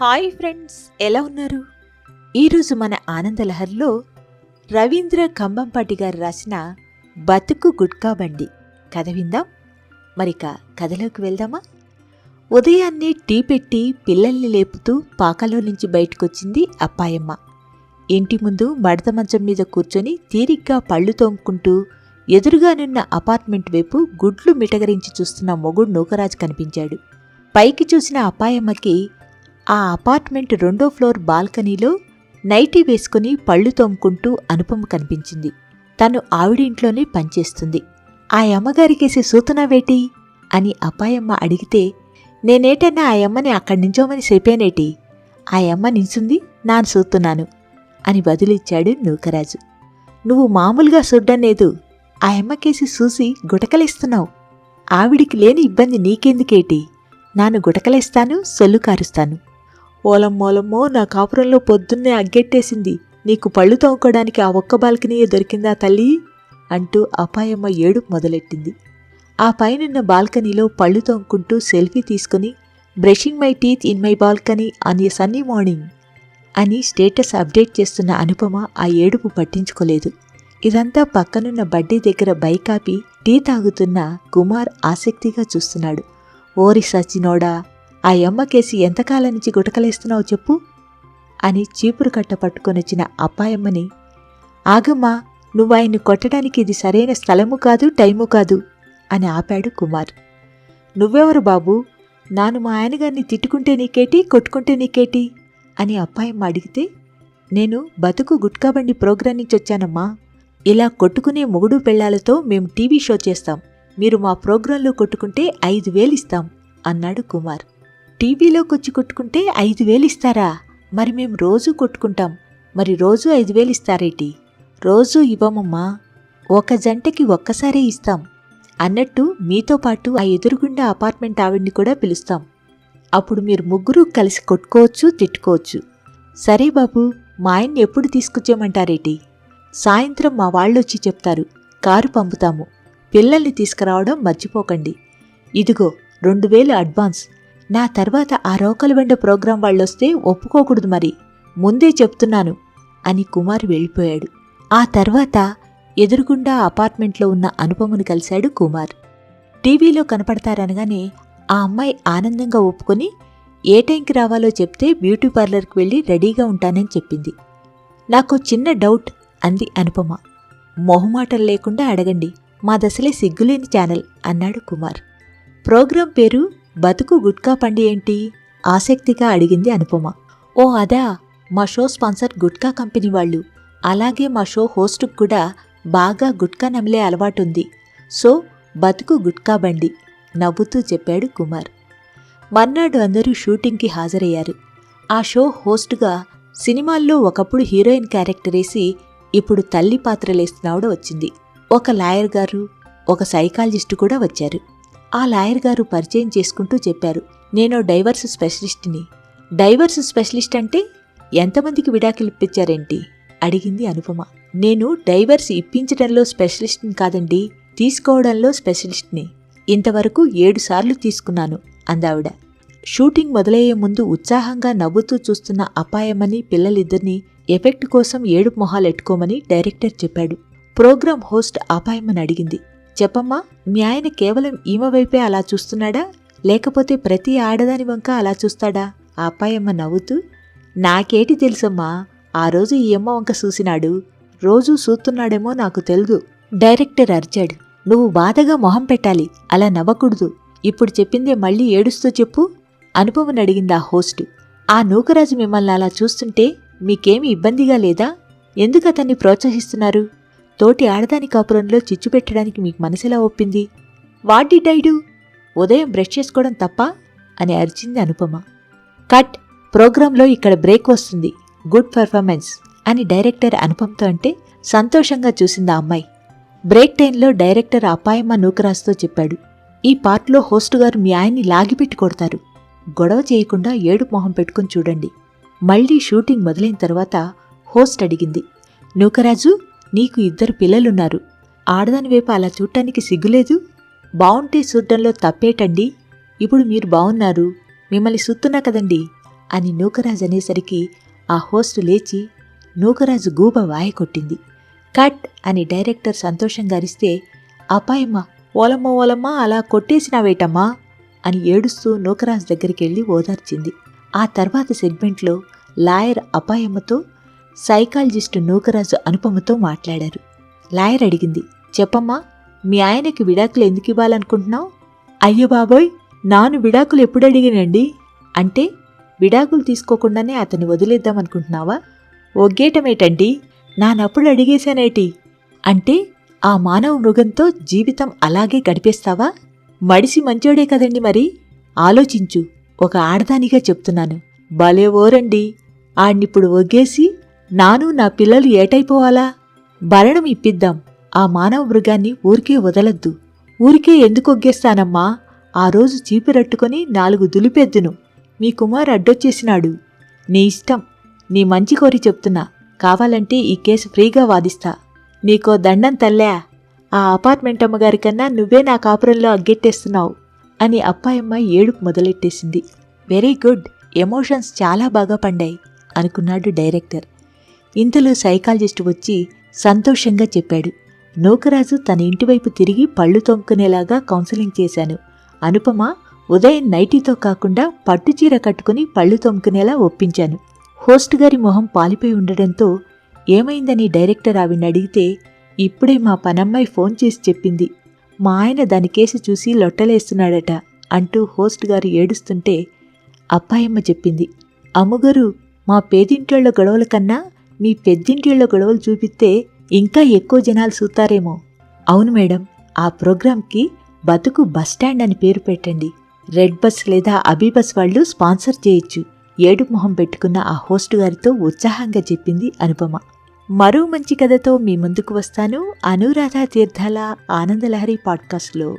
Hi friends ఎలా ఉన్నారు? ఈరోజు మన ఆనందలహర్లో రవీంద్ర కంబంపాటి గారు రాసిన బతుకు గుట్కా బండి. కథ విందాం? మరిక కథలోకి వెళ్దామా? ఉదయాన్నే టీ పెట్టి పిల్లల్ని లేపుతూ పాకలో నుంచి బయటకొచ్చింది అప్పాయమ్మ. ఇంటి ముందు మడత మంచం మీద కూర్చొని తీరిగ్గా పళ్ళు తోముకుంటూ ఎదురుగానున్న అపార్ట్మెంట్ వైపు గుడ్లు మిటగరించి చూస్తున్న మొగుడు నూకరాజు కనిపించాడు. పైకి చూసిన అప్పాయమ్మకి ఆ అపార్ట్మెంట్ రెండో ఫ్లోర్ బాల్కనీలో నైటీ వేసుకుని పళ్ళు తోముకుంటూ అనుపమ కనిపించింది. తను ఆవిడింట్లోనే పనిచేస్తుంది. ఆ అమ్మగారికేసి సూతనావేటి అని అపాయమ్మ అడిగితే నేనేటన్నా ఆ అమ్మని అక్కడి నించోమని చెప్పానేటి? ఆ అమ్మ నించుంది నాను సూతున్నాను అని బదులిచ్చాడు నూకరాజు. నువ్వు మామూలుగా సుడ్డనేదు ఆ అమ్మకేసి చూసి గుటకలేస్తున్నావు. ఆవిడికి లేని ఇబ్బంది నీకెందుకేటి? నాను గుటకలేస్తాను సొల్లు కారుస్తాను. ఓలమ్మోలమ్మో నా కాపురంలో పొద్దున్నే అగ్గెట్టేసింది. నీకు పళ్ళు తోముకోవడానికి ఆ ఒక్క బాల్కనీయే దొరికిందా తల్లి? అంటూ అపాయమ్మ ఏడు మొదలెట్టింది. ఆ పైనున్న బాల్కనీలో పళ్ళు తోముకుంటూ సెల్ఫీ తీసుకుని brushing my teeth in my balcony on a sunny morning అని స్టేటస్ అప్డేట్ చేస్తున్న అనుపమ ఆ ఏడుపు పట్టించుకోలేదు. ఇదంతా పక్కనున్న బడ్డీ దగ్గర బైకాపి టీ తాగుతున్న కుమార్ ఆసక్తిగా చూస్తున్నాడు. ఓరి సచినోడా ఆ యమ్మకేసి ఎంతకాలం నుంచి గుటకలేస్తున్నావు చెప్పు? అని చీపురు కట్ట పట్టుకొనొచ్చిన అప్పాయమ్మని ఆగమ్మా నువ్వు ఆయన్ని కొట్టడానికి ఇది సరైన స్థలము కాదు టైము కాదు అని ఆపాడు కుమార్. నువ్వెవరు బాబు? నాను మా ఆయనగారిని తిట్టుకుంటే నీకేటి కొట్టుకుంటే నీకేటి? అని అప్పాయమ్మ అడిగితే నేను బతుకు గుట్కాబండి ప్రోగ్రాం నుంచి వచ్చానమ్మా. ఇలా కొట్టుకునే మొగుడు పెళ్ళాలతో మేము టీవీ షో చేస్తాం. మీరు మా ప్రోగ్రాంలో కొట్టుకుంటే ఐదు వేలు ఇస్తాం అన్నాడు కుమార్. టీవీలోకొచ్చి కొట్టుకుంటే ఐదు వేలు ఇస్తారా? మరి మేము రోజు కొట్టుకుంటాం. మరి రోజు ఐదు వేలు ఇస్తారేటి? రోజు ఇవ్వమమ్మా. ఒక జంటకి ఒక్కసారే ఇస్తాం. అన్నట్టు మీతో పాటు ఆ ఎదురుగుండా అపార్ట్మెంట్ ఆవిడ్ని కూడా పిలుస్తాం. అప్పుడు మీరు ముగ్గురు కలిసి కొట్టుకోవచ్చు తిట్టుకోవచ్చు. సరే బాబు మా ఆయన్ని ఎప్పుడు తీసుకొచ్చేయమంటారేటి? సాయంత్రం మా వాళ్ళొచ్చి చెప్తారు కారు పంపుతాము. పిల్లల్ని తీసుకురావడం మర్చిపోకండి. ఇదిగో రెండు వేలు అడ్వాన్స్. నా తర్వాత ఆ రోకలు వెండ ప్రోగ్రాం వాళ్ళొస్తే ఒప్పుకోకూడదు మరి. ముందే చెప్తున్నాను అని కుమార్ వెళ్ళిపోయాడు. ఆ తర్వాత ఎదురుగుండా అపార్ట్మెంట్లో ఉన్న అనుపమును కలిశాడు కుమార్. టీవీలో కనపడతారనగానే ఆ అమ్మాయి ఆనందంగా ఒప్పుకొని ఏ టైంకి రావాలో చెప్తే బ్యూటీ పార్లర్కి వెళ్ళి రెడీగా ఉంటానని చెప్పింది. నాకు చిన్న డౌట్ అంది అనుపమ. మొహమాటం లేకుండా అడగండి మా దశలే సిగ్గులేని ఛానల్ అన్నాడు కుమార్. ప్రోగ్రాం పేరు బతుకు గుట్కా పండి ఏంటి? ఆసక్తిగా అడిగింది అనుపమ. ఓ అదా మా షో స్పాన్సర్ గుట్కా కంపెనీ వాళ్ళు. అలాగే మా షో హోస్ట్కు కూడా బాగా గుట్కా నమిలే అలవాటుంది. సో బతుకు గుట్కా బండి నవ్వుతూ చెప్పాడు కుమార్. మర్నాడు అందరూ షూటింగ్కి హాజరయ్యారు. ఆ షో హోస్ట్గా సినిమాల్లో ఒకప్పుడు హీరోయిన్ క్యారెక్టర్ వేసి ఇప్పుడు తల్లి పాత్రలేస్తున్నావిడ వచ్చింది. ఒక లాయర్ గారు ఒక సైకాలజిస్టు కూడా వచ్చారు. ఆ లాయర్ గారు పరిచయం చేసుకుంటూ చెప్పారు. నేను డైవర్స్ స్పెషలిస్ట్ని. డైవర్స్ స్పెషలిస్ట్ అంటే ఎంతమందికి విడాకులు ఇప్పించారేంటి? అడిగింది అనుపమ. నేను డైవర్స్ ఇప్పించడంలో స్పెషలిస్ట్ని కాదండి తీసుకోవడంలో స్పెషలిస్ట్ని. ఇంతవరకు ఏడు సార్లు తీసుకున్నాను అందావిడ. షూటింగ్ మొదలయ్యే ముందు ఉత్సాహంగా నవ్వుతూ చూస్తున్న అపాయమని పిల్లలిద్దరినీ ఎఫెక్ట్ కోసం ఏడు మొహాలెట్టుకోమని డైరెక్టర్ చెప్పాడు. ప్రోగ్రాం హోస్ట్ అపాయమని అడిగింది. చెప్పమ్మా మీ ఆయన కేవలం ఈమె వైపే అలా చూస్తున్నాడా? లేకపోతే ప్రతి ఆడదాని వంక అలా చూస్తాడా? ఆ అపాయమ్మ నవ్వుతూ నాకేటి తెలుసమ్మా ఆ రోజు ఈ అమ్మ వంక చూసినాడు. రోజూ చూస్తున్నాడేమో నాకు తెలుగు డైరెక్టర్ అరిచాడు. నువ్వు బాధగా మొహం పెట్టాలి అలా నవ్వకూడదు. ఇప్పుడు చెప్పిందే మళ్ళీ ఏడుస్తూ చెప్పు అనుపమని అడిగింది ఆ హోస్ట్. ఆ నూకరాజు మిమ్మల్ని అలా చూస్తుంటే మీకేమీ ఇబ్బందిగా లేదా? ఎందుకు అతన్ని ప్రోత్సహిస్తున్నారు? తోటి ఆడదాని కాపురంలో చిచ్చు పెట్టడానికి మీకు మనసులా ఒప్పింది? వాట్ డిడ్ ఐ డూ ఉదయం బ్రష్ చేసుకోవడం తప్ప? అని అరిచింది అనుపమ. కట్ ప్రోగ్రాంలో ఇక్కడ బ్రేక్ వస్తుంది. గుడ్ పర్ఫార్మెన్స్ అని డైరెక్టర్ అనుపమతో అంటే సంతోషంగా చూసింది ఆ అమ్మాయి. బ్రేక్ టైంలో డైరెక్టర్ అపాయమ్మ నూకరాజుతో చెప్పాడు. ఈ పార్ట్లో హోస్ట్ గారు మీ ఆయన్ని లాగిపెట్టి కొడతారు. గొడవ చేయకుండా ఏడు మొహం పెట్టుకుని చూడండి. మళ్ళీ షూటింగ్ మొదలైన తర్వాత హోస్ట్ అడిగింది. నూకరాజు నీకు ఇద్దరు పిల్లలున్నారు. ఆడదాని వైపు అలా చూడటానికి సిగ్గులేదు. బావుంటే చూడ్డంలో తప్పేటండి. ఇప్పుడు మీరు బావున్నారు. మిమ్మల్ని సుత్తున్నా కదండి? అని నూకరాజు అనేసరికి ఆ హోస్ట్ లేచి నూకరాజు గూబ వాయ కొట్టింది. కట్ అని డైరెక్టర్ సంతోషంగా అరిస్తే అపాయమ్మా ఓలమ్మ ఓలమ్మ అలా కొట్టేసినావేటమ్మా? అని ఏడుస్తూ నూకరాజు దగ్గరికి వెళ్ళి ఓదార్చింది. ఆ తర్వాత సెగ్మెంట్లో లాయర్ అపాయమ్మతో సైకాలజిస్టు నూకరాజు అనుపమతో మాట్లాడారు. లాయర్ అడిగింది చెప్పమ్మా మీ ఆయనకి విడాకులు ఎందుకు ఇవ్వాలనుకుంటున్నావు? అయ్యో బాబోయ్ నాను విడాకులు ఎప్పుడు అడిగానండి? అంటే విడాకులు తీసుకోకుండానే అతన్ని వదిలేద్దామనుకుంటున్నావా ఒగ్గేటమేటండి నానప్పుడు అడిగేశానేటి? అంటే ఆ మానవ మృగంతో జీవితం అలాగే గడిపేస్తావా? మడిసి మంచోడే కదండి మరి. ఆలోచించు ఒక ఆడదానిగా చెప్తున్నాను. భలే ఓరండి. ఆడినిప్పుడు ఒగ్గేసి నాను నా పిల్లలు ఏటైపోవాలా? భరణం ఇప్పిద్దాం. ఆ మానవ మృగాన్ని ఊరికే వదలద్దు. ఊరికే ఎందుకు ఒగ్గేస్తానమ్మా? ఆ రోజు చీపిరట్టుకొని నాలుగు దులిపెద్దును. మీ కుమార్ అడ్డొచ్చేసినాడు. నీ ఇష్టం. నీ మంచి కోరి చెప్తున్నా. కావాలంటే ఈ కేసు ఫ్రీగా వాదిస్తా. నీకో దండం తల్లా. ఆ అపార్ట్మెంట్ అమ్మగారి కన్నా నువ్వే నా కాపురంలో అగ్గెట్టేస్తున్నావు అని అప్పాయమ్మ ఏడుపు మొదలెట్టేసింది. Very good. ఎమోషన్స్ చాలా బాగా పండాయి అనుకున్నాడు డైరెక్టర్. ఇంతలో సైకాలజిస్ట్ వచ్చి సంతోషంగా చెప్పాడు. నూకరాజు తన ఇంటివైపు తిరిగి పళ్ళు తొంకునేలాగా కౌన్సిలింగ్ చేశాను. అనుపమ ఉదయం నైటీతో కాకుండా పట్టుచీర కట్టుకుని పళ్ళు తొమ్ముకునేలా ఒప్పించాను. హోస్ట్ గారి మొహం పాలిపోయి ఉండడంతో ఏమైందని డైరెక్టర్ ఆవిడ అడిగితే ఇప్పుడే మా పనమ్మాయి ఫోన్ చేసి చెప్పింది. మా ఆయన దాని కేసు చూసి లొట్టలేస్తున్నాడట అంటూ హోస్ట్ గారు ఏడుస్తుంటే అప్పాయమ్మ చెప్పింది. అమ్మగారు మా పేదింటోళ్ళ గొడవల కన్నా మీ పెద్దింటిళ్ళ గొడవలు చూపిస్తే ఇంకా ఎక్కువ జనాలు చూస్తారేమో. అవును మేడం ఆ ప్రోగ్రాంకి బతుకు బస్టాండ్ అని పేరు పెట్టండి. రెడ్ బస్ లేదా అబీ బస్ వాళ్ళు స్పాన్సర్ చేయొచ్చు. ఏడు మొహం పెట్టుకున్న ఆ హోస్ట్ గారితో ఉత్సాహంగా చెప్పింది అనుపమ. మరో మంచి కథతో మీ ముందుకు వస్తాను. అనురాధ తీర్థాల ఆనందలహరి పాడ్కాస్ట్లో.